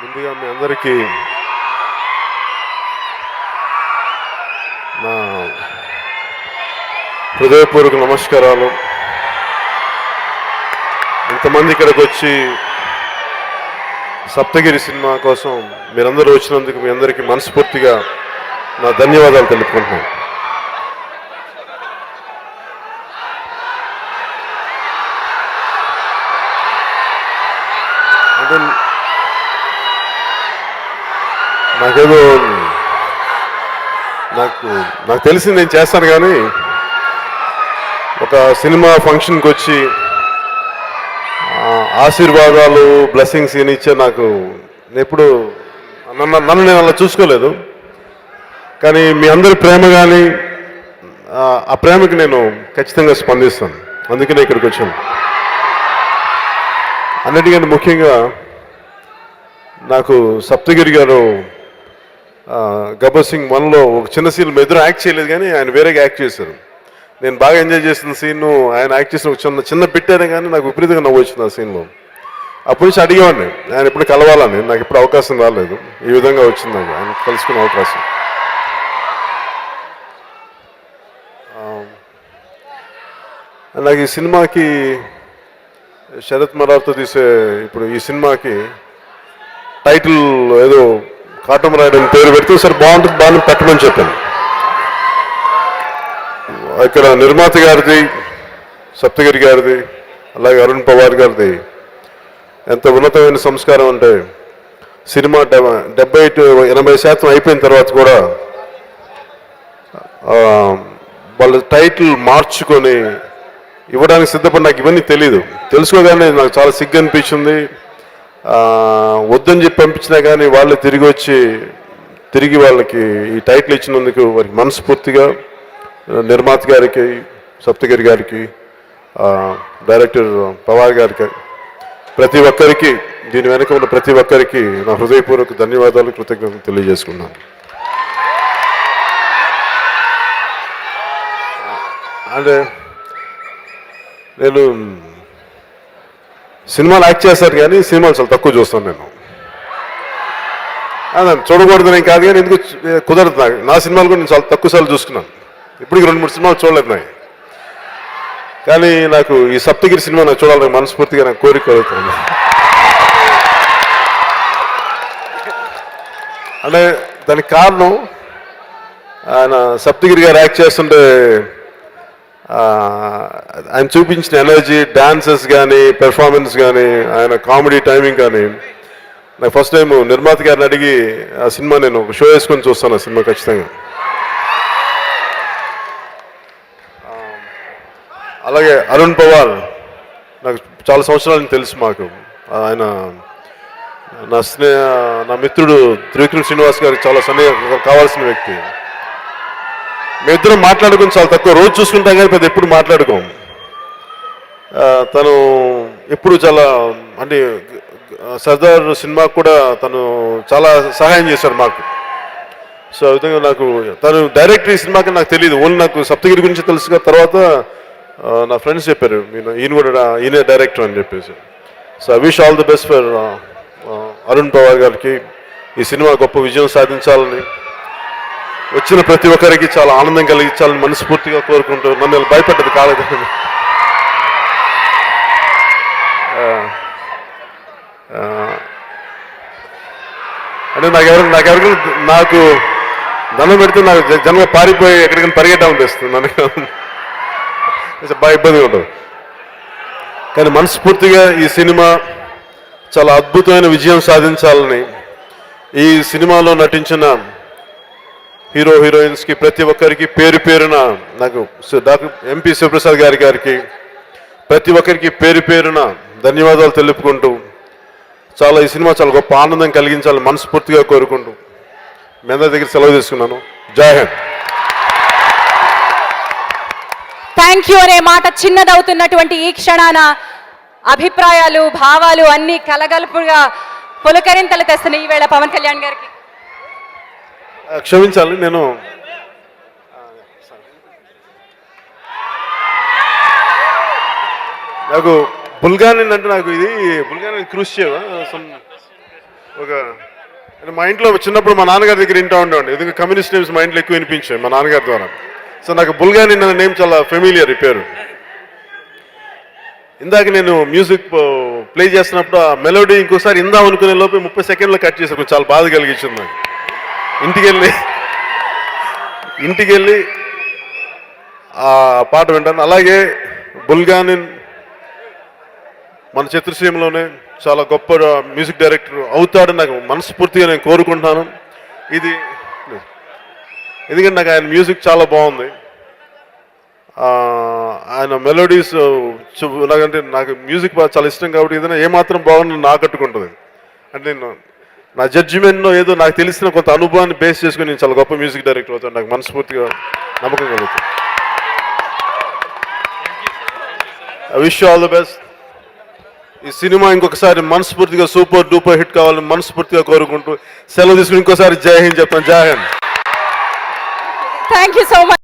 ముందుగా మీ అందరికీ నా హృదయపూర్వక నమస్కారాలు. ఇంతమంది ఇక్కడికి వచ్చి సప్తగిరి సినిమా కోసం మీరందరూ వచ్చినందుకు మీ అందరికీ మనస్ఫూర్తిగా నా ధన్యవాదాలు తెలుపుకుంటున్నాను. అంటే నాకేదో నాకు నాకు తెలిసి నేను చేస్తాను కానీ ఒక సినిమా ఫంక్షన్కి వచ్చి ఆశీర్వాదాలు బ్లెస్సింగ్స్ ఇచ్చే నాకు ఎప్పుడు నన్ను నన్ను నేను అలా చూసుకోలేదు. కానీ మీ అందరి ప్రేమ కానీ ఆ, ప్రేమకి నేను ఖచ్చితంగా స్పందిస్తాను. అందుకనే ఇక్కడికి వచ్చాను. అన్నిటికంటే ముఖ్యంగా నాకు సప్తగిరి గారు గబ్బర్ సింగ్ వన్లో ఒక చిన్న సీన్ ఎదురు యాక్ట్ చేయలేదు కానీ ఆయన వేరేగా యాక్ట్ చేశారు. నేను బాగా ఎంజాయ్ చేసిన సీన్ ఆయన యాక్ట్ చేసిన ఒక చిన్న చిన్న పెట్టానే కానీ నాకు విపరీతంగా నవ్వు వచ్చింది ఆ సీన్లో. అప్పటి నుంచి అడిగేవాడిని. ఆయన ఎప్పుడు కలవాలని. నాకు ఇప్పుడు అవకాశం రాలేదు. ఈ విధంగా వచ్చింది నాకు. ఆయన కలుసుకునే అవకాశం. అలాగే ఈ సినిమాకి శరత్ మరార్తో తీసే ఇప్పుడు ఈ సినిమాకి టైటిల్ ఏదో కాటం రాయడం పేరు పెడితే సరే బాగుంటుంది బాగా పెట్టమని చెప్పాను. ఇక్కడ నిర్మాత గారిది సప్తగిరి గారిది అలాగే అరుణ్ పవార్ గారిది ఎంత ఉన్నతమైన సంస్కారం అంటే సినిమా డెబ్బై టు ఎనభై శాతం అయిపోయిన తర్వాత కూడా వాళ్ళ టైటిల్ మార్చుకొని ఇవ్వడానికి సిద్ధపడి నాకు ఇవన్నీ తెలియదు తెలుసుకోగానే నాకు చాలా సిగ్గు అనిపించింది. వద్దని చెప్పి పంపించినా కానీ వాళ్ళు తిరిగి వచ్చి తిరిగి వాళ్ళకి ఈ టైటిల్ ఇచ్చినందుకు వారికి మనస్ఫూర్తిగా నిర్మాత గారికి సప్తగిరి గారికి డైరెక్టర్ పవార్ గారికి ప్రతి ఒక్కరికి దీని వెనుక ఉన్న ప్రతి ఒక్కరికి నా హృదయపూర్వక ధన్యవాదాలు కృతజ్ఞతలు తెలియజేసుకున్నాను. అంటే నేను సినిమాలు యాక్ట్ చేస్తారు కానీ సినిమాలు చాలా తక్కువ చూస్తాను నేను. అదే చూడకూడదు నేను కాదు కానీ ఎందుకు కుదరదు నాకు. నా సినిమాలు కూడా నేను చాలా తక్కువ సార్లు చూసుకున్నాను. ఇప్పటికి రెండు మూడు సినిమాలు చూడలేదు నాకు కానీ నాకు ఈ సప్తగిరి సినిమా నాకు చూడాలని మనస్ఫూర్తిగా నాకు కోరిక కలుగుతుంది అంటే దానికి కారణం ఆయన సప్తగిరి గారు యాక్ట్ చేస్తుంటే ఆయన చూపించిన ఎనర్జీ డాన్సెస్ కానీ పెర్ఫార్మెన్స్ కానీ ఆయన కామెడీ టైమింగ్ కానీ నాకు ఫస్ట్ టైం నిర్మాత గారిని అడిగి ఆ సినిమా నేను ఒక షో వేసుకొని చూస్తాను ఆ సినిమా ఖచ్చితంగా. అలాగే అరుణ్ పవార్ నాకు చాలా సంవత్సరాలు తెలుసు మాకు. ఆయన నా స్నేహ నా మిత్రుడు త్రివిక్రమ్ శ్రీనివాస్ గారికి చాలా సన్నిహ కావాల్సిన వ్యక్తి. మేమిద్దరం మాట్లాడుకుని చాలా తక్కువ. రోజు చూసుకుంటాం కానీ పెద్ద ఎప్పుడు మాట్లాడుకోం తను ఎప్పుడు చాలా అంటే సర్దార్ సినిమా కూడా తను చాలా సహాయం చేశాడు మాకు. సో ఆ విధంగా నాకు తను డైరెక్టర్ ఈ సినిమాకి నాకు తెలియదు. ఓన్లీ నాకు సప్తగిరి గురించి తెలుసుగా తర్వాత నా ఫ్రెండ్స్ చెప్పారు మీరు ఈయన కూడా ఈయన డైరెక్టర్ అని చెప్పేసి. So I wish all the best for Arun Pawar గారికి. ఈ సినిమా గొప్ప విజయం సాధించాలని వచ్చిన ప్రతి ఒక్కరికి చాలా ఆనందం కలిగించాలని మనస్ఫూర్తిగా కోరుకుంటూ నన్ను భయపడ్డది కాలేదు. అంటే నాకెవరు నాకెవరికి నాకు దండం పెడితే నాకు జ- జన్మ పారిపోయి ఎక్కడికైనా పరిగెట్టడం తెస్తుంది నన్ను. బాగా ఇబ్బందిగా ఉంటుంది. కానీ మనస్ఫూర్తిగా ఈ సినిమా చాలా అద్భుతమైన విజయం సాధించాలని ఈ సినిమాలో నటించిన హీరో హీరోయిన్స్కి ప్రతి ఒక్కరికి పేరు పేరున నాకు డాక్టర్ ఎంపీ శివప్రసాద్ గారి గారికి ప్రతి ఒక్కరికి పేరు పేరున ధన్యవాదాలు తెలుపుకుంటూ చాలా ఈ సినిమా చాలా గొప్ప ఆనందం కలిగించాలని మనస్ఫూర్తిగా కోరుకుంటూ మీ అందరి దగ్గర సెలవు తీసుకున్నాను. జై హింద్. థ్యాంక్ యూ అనే మాట చిన్నదవుతున్నటువంటి ఈ క్షణాన అభిప్రాయాలు భావాలు అన్ని కలగలుపుగా పులకరింతలు తెస్తున్నాయి ఈవేళ పవన్ కళ్యాణ్ గారికి. క్షమించాలి నేను నాకు బుల్గానిన్ అంటే నాకు ఇది బుల్గానిన్ క్రూషియవ్ సమ్ ఒక మా ఇంట్లో చిన్నప్పుడు మా నాన్నగారి దగ్గర ఇంటా ఉండేవాడి ఎందుకంటే కమ్యూనిస్ట్ నేమ్స్ మా ఇంట్లో ఎక్కువ వినిపించాయి మా నాన్నగారి ద్వారా. సో నాకు బుల్గానిన్ అనే నేమ్ చాలా ఫెమిలియర్ ఈ పేరు. ఇందాక నేను మ్యూజిక్ ప్లే చేస్తున్నప్పుడు ఆ మెలోడీ ఇంకోసారి ఇందాం అనుకునే లోపే ముప్పై సెకండ్లో కట్ చేసాను చాలా బాధ కలిగించింది నాకు. ఇంటికి వెళ్ళి ఇంటికి వెళ్ళి ఆ పాట వింటాను. అలాగే బుల్గానిన్ మన చిత్రసీమలోనే చాలా గొప్ప మ్యూజిక్ డైరెక్టర్ అవుతాడని నాకు మనస్ఫూర్తిగా నేను కోరుకుంటున్నాను. ఇది ఎందుకంటే నాకు ఆయన మ్యూజిక్ చాలా బాగుంది. ఆయన మెలోడీస్ నాకంటే నాకు మ్యూజిక్ చాలా ఇష్టం కాబట్టి ఏదైనా ఏమాత్రం బాగుంది నా కట్టుకుంటుంది అంటే నేను నా జడ్జిమెంట్లో ఏదో నాకు తెలిసిన కొంత అనుభవాన్ని బేస్ చేసుకుని నేను చాలా గొప్ప మ్యూజిక్ డైరెక్టర్ అవుతాను. నాకు మనస్ఫూర్తిగా నమ్మకం కలుగుతుంది. I wish all the best ఈ సినిమా ఇంకొకసారి మనస్ఫూర్తిగా సూపర్ డూపర్ హిట్ కావాలని మనస్ఫూర్తిగా కోరుకుంటూ సెలవు తీసుకుని ఇంకోసారి జై హింద్ చెప్తాను జై Hind. Thank you so much